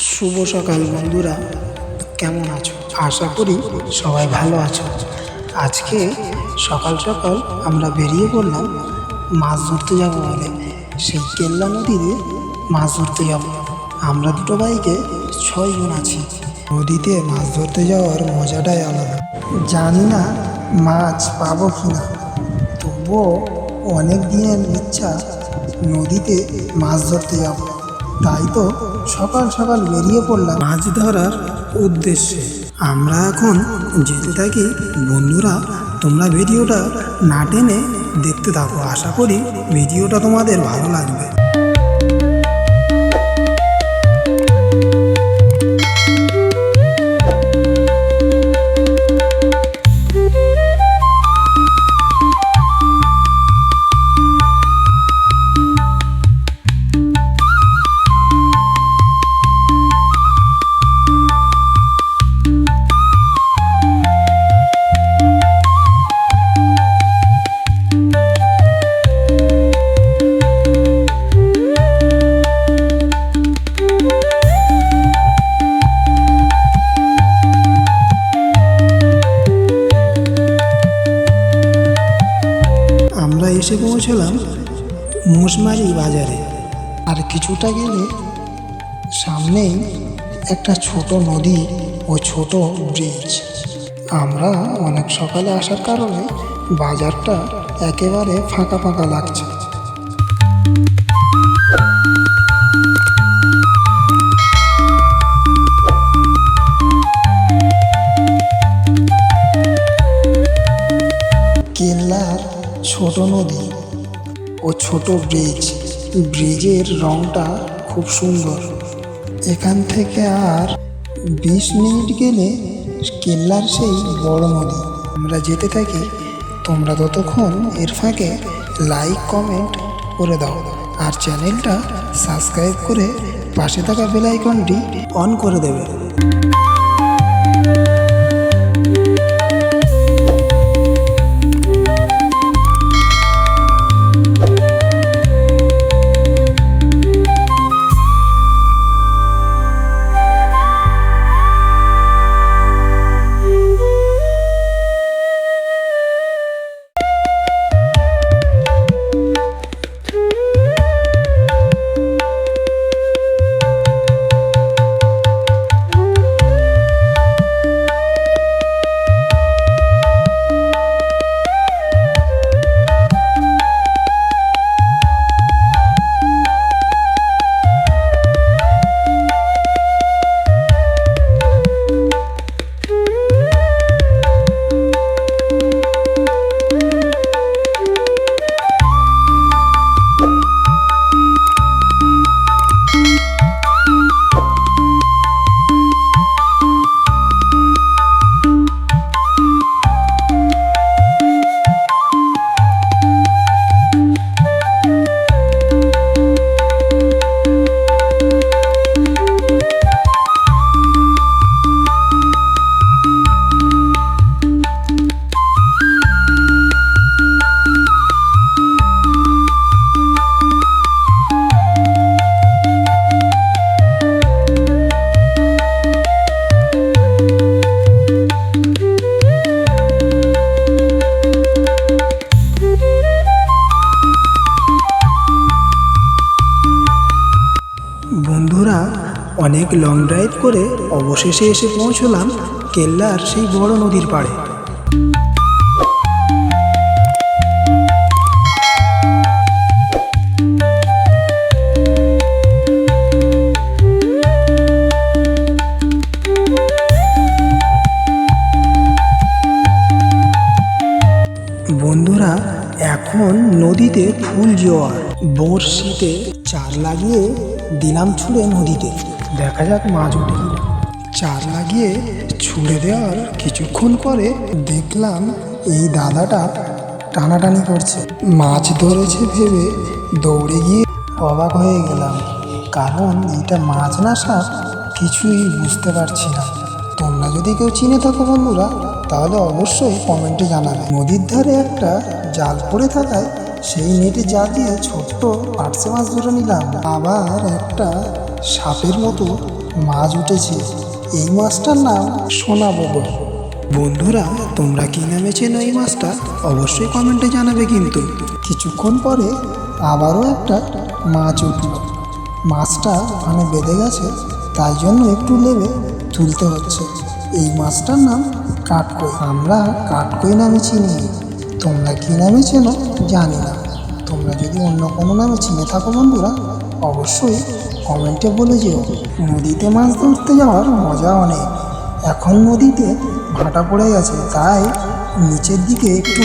শুভ সকাল বন্ধুরা, কেমন আছো? আশা করি সবাই ভালো আছো। আজকে সকাল সকাল আমরা বেরিয়ে পড়লাম মাছ ধরতে যাব বলে। সেই কেল্লা নদীতে মাছ ধরতে যাব। আমরা দুটো বাইকে ছয়জন আছি। নদীতে মাছ ধরতে যাওয়ার মজাটাই আলাদা। জানি না মাছ পাবো কি না তবুও অনেক দিনের ইচ্ছা নদীতে মাছ ধরতে যাব। তাই তো সকাল সকাল বেরিয়ে পড়লাম মাছ ধরার উদ্দেশ্যে। আমরা এখন যেতে থাকি। বন্ধুরা, তোমরা ভিডিওটা না টেনে দেখতে থাকো। আশা করি ভিডিওটা তোমাদের ভালো লাগবে। এসে পৌঁছলাম মুসমারি বাজারে। আর কিছুটা গেলে সামনেই একটা ছোট নদী ও ছোট ব্রিজ। আমরা অনেক সকালে আসার কারণে বাজারটা একেবারে ফাঁকা ফাঁকা লাগছে। কেল্লার ছোট নদী ও ছোট ব্রিজ। ব্রিজের রংটা খুব সুন্দর। এখান থেকে আর বিশ মিনিট গেলে কেল্লার সেই বড় নদী। আমরা যেতে থাকি, তোমরা ততক্ষণ এর ফাঁকে লাইক কমেন্ট করে দাও। আর চ্যানেলটা সাবস্ক্রাইব করে পাশে থাকা বেল আইকনটি অন করে দেবে। বন্ধুরা অনেক লং ড্রাইভ করে অবশেষে এসে পৌঁছলাম কেল্লার সেই বড় নদীর পাড়ে। বন্ধুরা, এখন নদীতে ফুল জোয়ার। বড়শিতে চার লাগিয়ে দিলাম ছুঁড়ে নদীতে দেখা যাক মাছ উঠে কিনা। চার লাগিয়ে ছুঁড়ে দেওয়ার কিছুক্ষণ পরে দেখলাম এই দাদাটা টানাটানি করছে। মাছ ধরেছে ভেবে দৌড়ে গিয়ে অবাক হয়ে গেলাম কারণ এটা মাছ না সাপ কিছুই বুঝতে পারছি না। তোমরা যদি কেউ চিনে থাকো বন্ধুরা তাহলে অবশ্যই কমেন্টে জানাবে। নদীর ধারে একটা জাল পড়ে থাকায় সেই নেটে জাল দিয়ে ছোট্ট পার্সে মাছ ধরে নিলাম, আবার একটা সাপের মতো মাছ উঠেছে। এই মাছটার নাম সোনা বগল। বন্ধুরা, তোমরা কি নামে চেনো এই মাছটা? অবশ্যই কমেন্টে জানাবে কিন্তু। কিছুক্ষণ পরে আবারও একটা মাছ উঠল। মাছটা ওখানে বেঁধে গেছে, তাই জন্য একটু নেবে তুলতে হচ্ছে। এই মাছটার নাম কাঠকই। আমরা কাঠকই নামে চিনি। তোমরা কী নামে চেনো? জানি না। তোমরা যদি অন্য কোনো নামে চিনে থাকো বন্ধুরা, অবশ্যই কমেন্টে বলে যেও। নদীতে মাছ ধরতে যাওয়ার মজা অনেক। এখন নদীতে ভাটা পড়ে গেছে, তাই নিচের দিকে একটু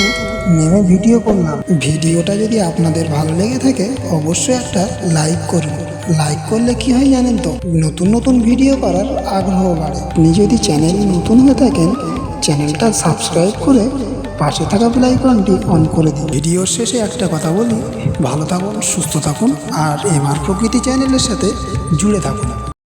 নেমে ভিডিও করলাম। ভিডিওটা যদি আপনাদের ভালো লেগে থাকে, অবশ্যই একটা লাইক করুন। লাইক করলে কি হয় জানেন তো? নতুন নতুন ভিডিও করার আগ্রহ বাড়ে। আপনি যদি চ্যানেল নতুন হয়ে থাকেন, চ্যানেলটা সাবস্ক্রাইব করে পাশে থাকা বেল অন করে দিন। ভিডিওর শেষে একটা কথা বলি, ভালো থাকুন, সুস্থ থাকুন, আর এমআর প্রকৃতি চ্যানেলের সাথে জুড়ে থাকুন।